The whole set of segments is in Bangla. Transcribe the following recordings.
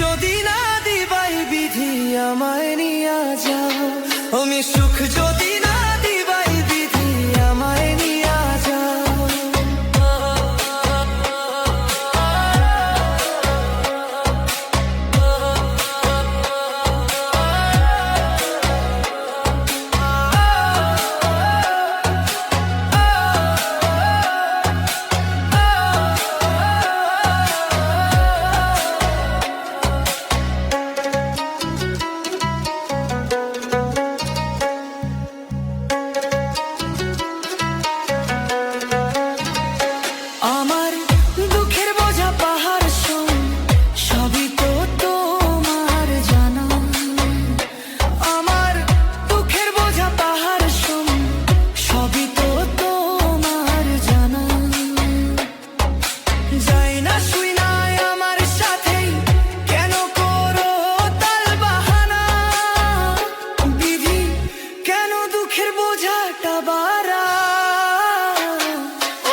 যদি না দিবাই বিধি আমায় নিয়ে যাও। আমি সুখ যদি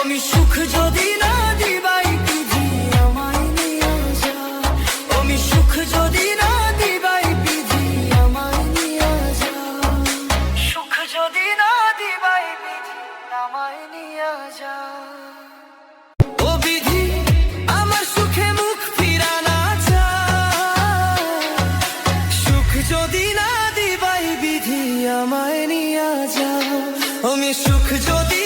তুমি সুখ যদি না দিবাই পিধি আমায় নিয়ে যা তুমি সুখ যদি না দিবাই পিধি আমায় নিয়ে যা সুখ যদি না দিবাই পিধি আমায় নিয়ে আমার সুখে মুখ সুখ বিধি আমায় নিয়ে যা আমি সুখ যদি